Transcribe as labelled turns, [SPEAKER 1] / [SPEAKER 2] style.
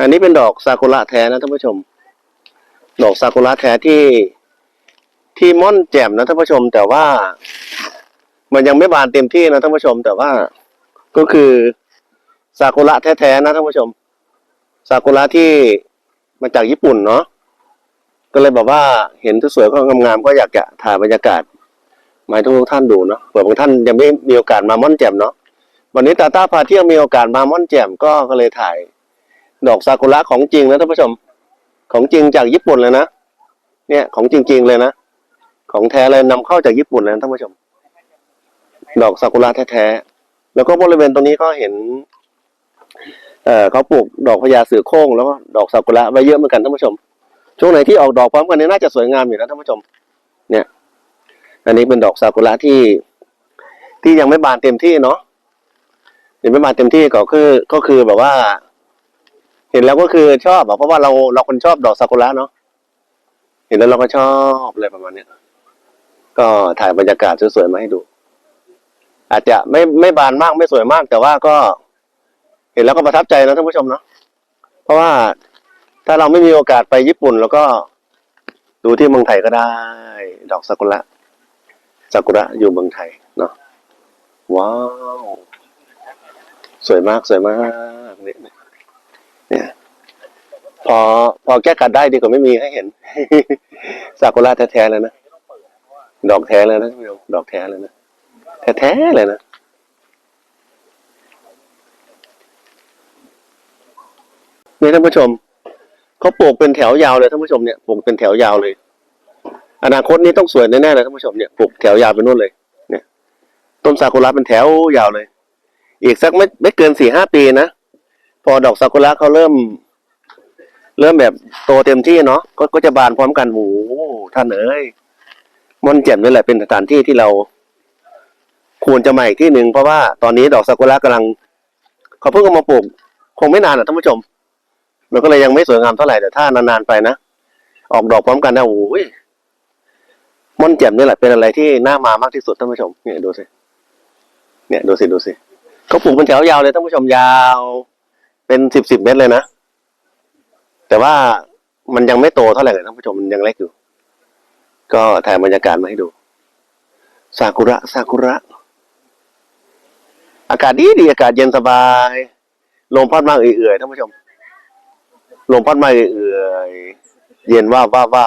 [SPEAKER 1] อันนี้เป็นดอกซากุระแท้นะท่านผู้ชม ดอกซากุระแท้ที่ที่ม่อนแจ่มนะท่านผู้ชม แต่ว่า มันยังไม่บานเต็มที่นะท่านผู้ชม แต่ว่าก็คือซากุระแท้ๆนะท่านผู้ชมซากุระที่มาจากญี่ปุ่นเนาะก็เลยแบบว่าเห็นสวยๆก็งามๆก็อยากจะถ่ายบรรยากาศมาให้ทุกท่านดูเนาะเผื่อบางท่านยังไม่มีโอกาสมาม่อนแจ่มเนาะวันนี้ตาต้าพาเที่ยวมีโอกาสมาม่อนแจ่มก็ก็เลยถ่าย ดอกซากุระของจริงนะท่านผู้ชม ของจริงจากญี่ปุ่นเลยนะ เนี่ยของจริง ๆ เลยนะ ของแท้เลยนำเข้าจากญี่ปุ่นเลยท่านผู้ชม ดอกซากุระแท้ๆ แล้วก็บริเวณตรงนี้ก็เห็น เอ่อเขาปลูกดอกพญาเสือโคร่งแล้วก็ดอกซากุระไว้เยอะเหมือนกันท่านผู้ชม ช่วงไหนที่ออกดอกพร้อมกันเนี้น่าจะสวยงามอยู่นะท่านผู้ชม เนี่ย อันนี้เป็นดอกซากุระที่ ที่ยังไม่บานเต็มที่เนาะยังไม่บานเต็มที่ก็คือ ก็คือแบบว่า เห็นแล้วก็คือชอบอะเพราะว่าเราเราคนชอบดอกซากุระเนาะเห็นแล้วเราก็ชอบอะไรประมาณเนี้ยก็ถ่ายบรรยากาศสวยๆมาให้ดู อาจจะไม่ไม่บานมากไม่สวยมาก แต่ว่าก็ เห็นแล้วก็ประทับใจนะท่านผู้ชมเนาะเพราะว่าถ้าเราไม่มีโอกาสไปญี่ปุ่น แล้วก็ ดูที่เมืองไทยก็ได้ ดอกซากุระซากุระอยู่เมืองไทยเนาะว้าว สวยมากสวยมากเนี่ย อพอแก้กัดได้ดีกว่าไม่มีให้เห็นซากุระแท้ๆเลยนะดอกแท้เลยนะท่านผู้ชมดอกแท้เลยนะแท้ๆเลยนะนี่ท่านผู้ชมเขาปลูกเป็นแถวยาวเลยท่านผู้ชมเนี่ยปลูกเป็นแถวยาวเลย อนาคตนี้ต้องสวยแน่ๆเลยท่านผู้ชมเนี่ยปลูกแถวยาวไปนู่นเลย เนี่ย ต้นซากุระเป็นแถวยาวเลย อีกสักไม่ไม่เกินสี่ห้าปีนะพอดอกซากุระเขาเริ่ม เริ่มแบบโตเต็มที่เนาะก็ก็จะบานพร้อมกันโอ้โหท่านเอ้ยม่อนแจ่มนี่แหละเป็นสถานที่ที่เรา ควรจะมาอีกที่หนึ่งเพราะว่าตอนนี้ดอกซากุระกำลังเขาเพิ่งเอามาปลูก คงไม่นานอะท่านผู้ชม มันก็เลยยังไม่สวยงามเท่าไหร่แต่ถ้านานๆไปนะออกดอกพร้อมกันนะโอ้ยม่อนแจ่มนี่แหละเป็นอะไรที่น่ามามากที่สุดท่านผู้ชมเนี่ยดูสิเนี่ยดูสิดูสิเขาปลูกเป็นแถวยาวเลยท่านผู้ชมยาว เป็นสิบสิบเมตรเลยนะ แต่ว่ามันยังไม่โตเท่าไหร่เลยท่านผู้ชมมันยังเล็กอยู่ ก็ถ่ายบรรยากาศมาให้ดูซากุระซากุระ อากาศดีดีอากาศเย็นสบายลมพัดมาเอื่อยๆท่านผู้ชมลมพัดมาเอื่อยๆเย็นว่าว่าว่า